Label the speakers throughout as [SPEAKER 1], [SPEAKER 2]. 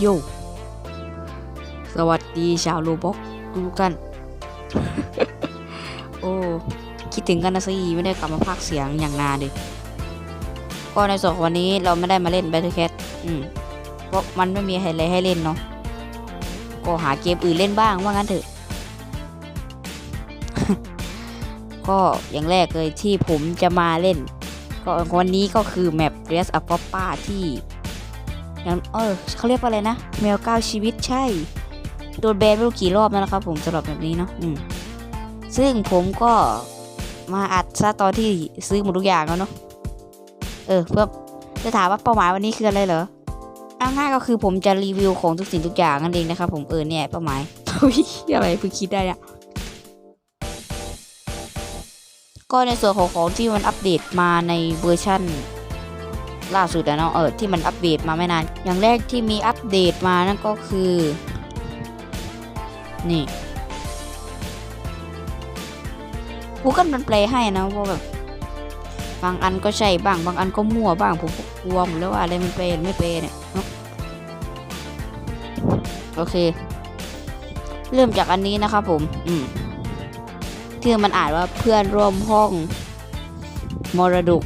[SPEAKER 1] โย สวัสดีชาวโรบอกทุกท่าน โอ้ คิดถึงกันนะสิไม่ได้กลับมาพากเสียงอย่างนานเลย ก็ในส่วนของวันนี้เราไม่ได้มาเล่น Battle Cat อืม เพราะมันไม่มีอะไรให้เล่นเนาะ ก็หาเกมอื่นเล่นบ้างว่างั้นเถอะ ก็อย่างแรกเลยที่ผมจะมาเล่นก็วันนี้ก็คือแมป Dress Up for Pa ที่ ยังเออเขาเรียกว่าอะไรนะ แมวเก้าชีวิตใช่ โดนแบนไม่รู้กี่รอบแล้วนะครับ ผมสำหรับแบบนี้เนาะอืมซึ่งผมก็มาอัดซะตอนที่ซื้อหมดทุกอย่างแล้วเนาะเออเพื่อจะถามว่าเป้าหมายวันนี้คืออะไรเหรอเอาง่ายก็คือผมจะรีวิวของทุกสิ่งทุกอย่างนั่นเองนะครับผมเออเนี่ยเป้าหมายอุ๊ยอะไรเพิ่งคิดได้อะก็ในส่วนของของที่มันอัปเดตมาในเวอร์ชั่น ล่าสุดอะเนาะเออที่มันอัปเดตมาไม่นาน อย่างแรกที่มีอัปเดตมานั่นก็คือ นี่ Google มันแปลให้นะว่าแบบบางอันก็ใช่บ้าง บางอันก็มั่วบ้างผมกลัวหมดแล้วว่าอะไรมันแปลไม่แปลเนี่ยโอเค เริ่มจากอันนี้นะครับผม อืมที่มันอ่านว่าเพื่อนร่วมห้องมรดก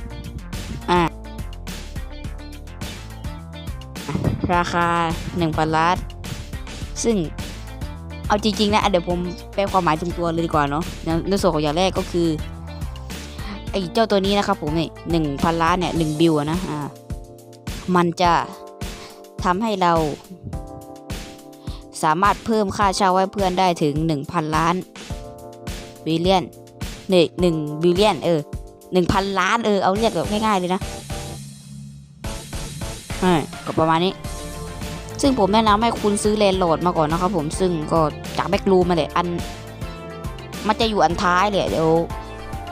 [SPEAKER 1] ราคาหนึ่งพันล้านซึ่งเอาจริงๆนะเดี๋ยวผมแปลความหมายตรงตัวเลยดีกว่าเนาะในส่วนของอย่างแรกก็คือไอ้เจ้าตัวนี้นะครับผมนี่หนึ่งพันล้านเนี่ยหนึ่งบิลนะอ่ามันจะทำให้เรา สามารถเพิ่มค่าเช่าให้เพื่อนได้ถึงหนึ่งพันล้านบิลเลียนหนึ่งหนึ่งบิลเลียนเออหนึ่งพันล้านเออเอาเรียกแบบง่ายๆเลยนะใช่ก็ประมาณนี้ ซึ่งผมแนะนำให้คุณซื้อเลนโหลดมาก่อนนะครับผมซึ่งก็จากแบ็กรูมมาเลยอัน มันจะอยู่อันท้ายเลยเดี๋ยว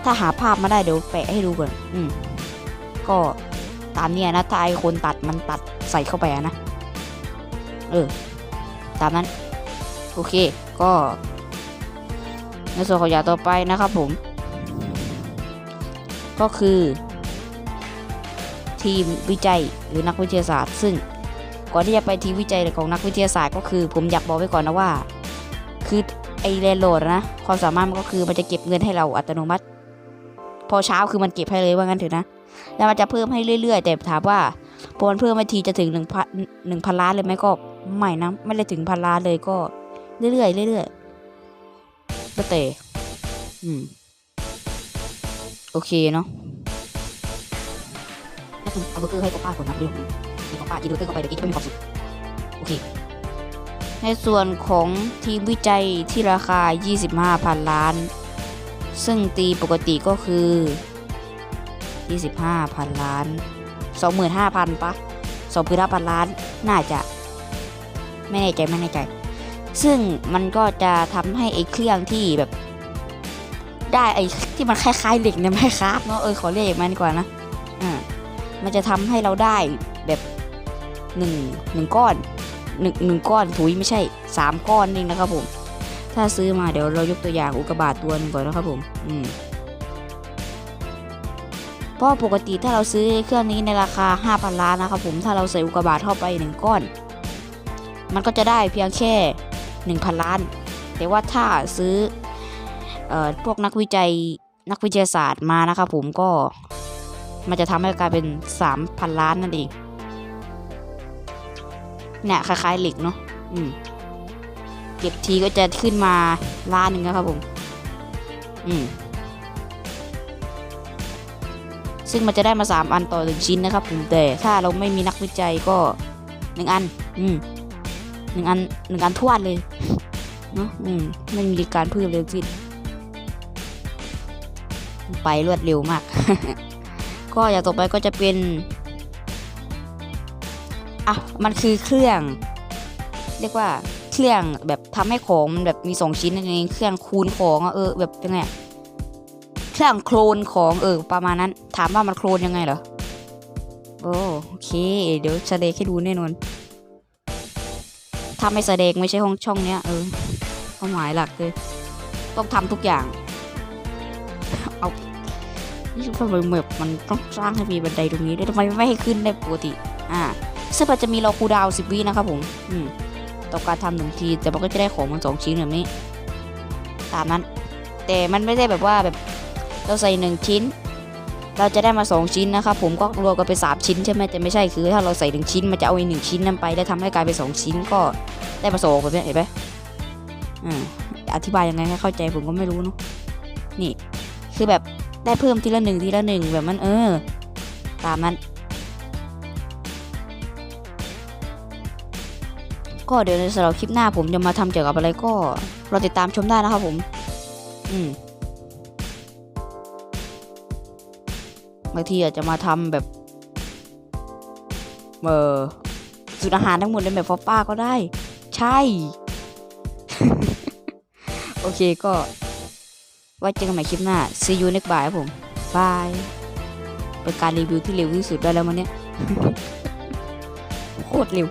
[SPEAKER 1] ถ้าหาภาพมาได้เดี๋ยวแปะให้ดูก่อนอืมก็ตามเนี้ยนะถ้าไอคนตัดมันตัดใส่เข้าไปนะ เออ ตามนั้น โอเค ก็ในส่วนของอย่างต่อไปนะครับผม ก็คือ ทีมวิจัยหรือนักวิทยาศาสตร์ ซึ่ง ก่อนที่จะไปทีวิจัยของนักวิทยาศาสตร์ก็คือ ผมอยากบอกไว้ก่อนนะว่า คือไอเรนโหลดนะ ความสามารถมันก็คือมันจะเก็บเงินให้เราอัตโนมัติ พอเช้าคือมันเก็บให้เลยว่างั้นเถอะนะ แล้วมันจะเพิ่มให้เรื่อย ๆ แต่ถามว่าพอมันเพิ่มมาทีจะถึงหนึ่งพันหนึ่งพันล้านเลยไหมก็ไม่นะไม่ได้ถึงพันล้านเลยก็เรื่อยๆเรื่อยๆก็เตะอืมโอเคเนาะแล้วคุณเอาเบอร์เกอร์ให้กับป้าคนนะเรื่อ งมีของป้ากินเบอร์เกอร์เข้าไปเดี๋ยวกินก็มีความสุขโอเค ในส่วนของทีมวิจัยที่ราคา 25พันล้าน ซึ่งตีปกติก็คือ 25พันล้าน 25,000ปะ25,000 ล้านน่าจะไม่แน่ใจไม่แน่ใจ ซึ่งมันก็จะทำให้ไอ้เครื่องที่แบบ ได้ไอ้ที่มันคล้ายๆเหล็กเนี่ยไม่ครับเนาะเออขอเรียกมันดีกว่านะอ่ามันจะทำให้เราได้ แบบหนึ่งหนึ่งก้อนหนึ่งหนึ่งก้อนถุยไม่ใช่สามก้อนเองนะครับผม ถ้าซื้อมาเดี๋ยวเรายกตัวอย่างอุกกาบาตตัวหนึงก่อนนะครับผมอืมเพราะปกติถ้าเราซื้อเครื่องนี้ในราคา 5,000 ล้านนะครับผมถ้าเราใส่อุกกาบาตเข้าไปหนึ่งก้อน มันก็จะได้เพียงแค่ 1,000 ล้าน แต่ว่าถ้าซื้อออพวกนักวิจัยนักวิทยาศาสตร์มานะครับผมก็มันจะทำให้กลายเป็น 3,000 ล้านนั่นเอง เนี่ยคล้ายๆเหล็กเนาะอืมเก็บทีก็จะขึ้นมาล้านหนึ่งนะครับผม อืม ซึ่งมันจะได้มา 3 อันต่อหนึ่งชิ้นนะครับผมแต่ถ้าเราไม่มีนักวิจัยก็หนึ่งอัน อืมหนึ่งอันหนึ่งอันทวดเลยเนาะอืมไม่มีการเพิ่มเร็วขึ้นไปรวดเร็วมาก ก็อย่างต่อไปก็จะเป็น อะมันคือเครื่อง เรียกว่าเครื่องแบบทำให้ของแบบมีสองชิ้นนั่นเองเครื่องคูณของเออแบบยังไงเครื่องโคลนของเออประมาณนั้น ถามว่ามันโคลนยังไงเหรอโอโอเค เดี๋ยวแสดงให้ดูแน่นอนถ้าไม่แสดงไม่ใช่ห้องช่องเนี้ยเออเป้าหมายหลักเลยต้องทำทุกอย่าง เอานี่ทำไมแบบมันต้องสร้างให้มีบันไดตรงนี้ด้วยทำไมไม่ให้ขึ้นได้ปกติ อ่า ซึ่งมันจะมีรอคูดาวสิบวินะครับผม อืมต่อการทำหนึ่งที แต่มันก็จะได้ของมันสองชิ้นแบบนี้ ตามนั้น แต่มันไม่ได้แบบว่าแบบเราใส่หนึ่งชิ้น เราจะได้มาสองชิ้นนะครับผมก็รวมกันเป็นสามชิ้นใช่ไหมแต่ไม่ใช่คือถ้าเราใส่หนึ่งชิ้นมันจะเอาอีกหนึ่งชิ้นนั้นไป แล้วทำให้กลายเป็นสองชิ้นก็ได้มาสองแบบนี้เห็นไหมอืมอธิบายยังไงให้เข้าใจผมก็ไม่รู้เนาะนี่ คือแบบได้เพิ่มทีละหนึ่งทีละหนึ่งแบบมันเออ ตามนั้น ก็เดี๋ยวในสำหรับคลิปหน้าผมจะมาทำเกี่ยวกับอะไรก็รอติดตามชมได้นะครับผม อืมบางทีอาจจะมาทำแบบเออสูตรอาหารทั้งหมดในแบบฟอปป้าก็ได้ ใช่ โอเคก็ ไว้เจอกันใหม่คลิปหน้า see you next bye ครับผมบายเป็นการรีวิวที่เร็วที่สุดได้แล้ววันเนี้ย โคตรเร็ว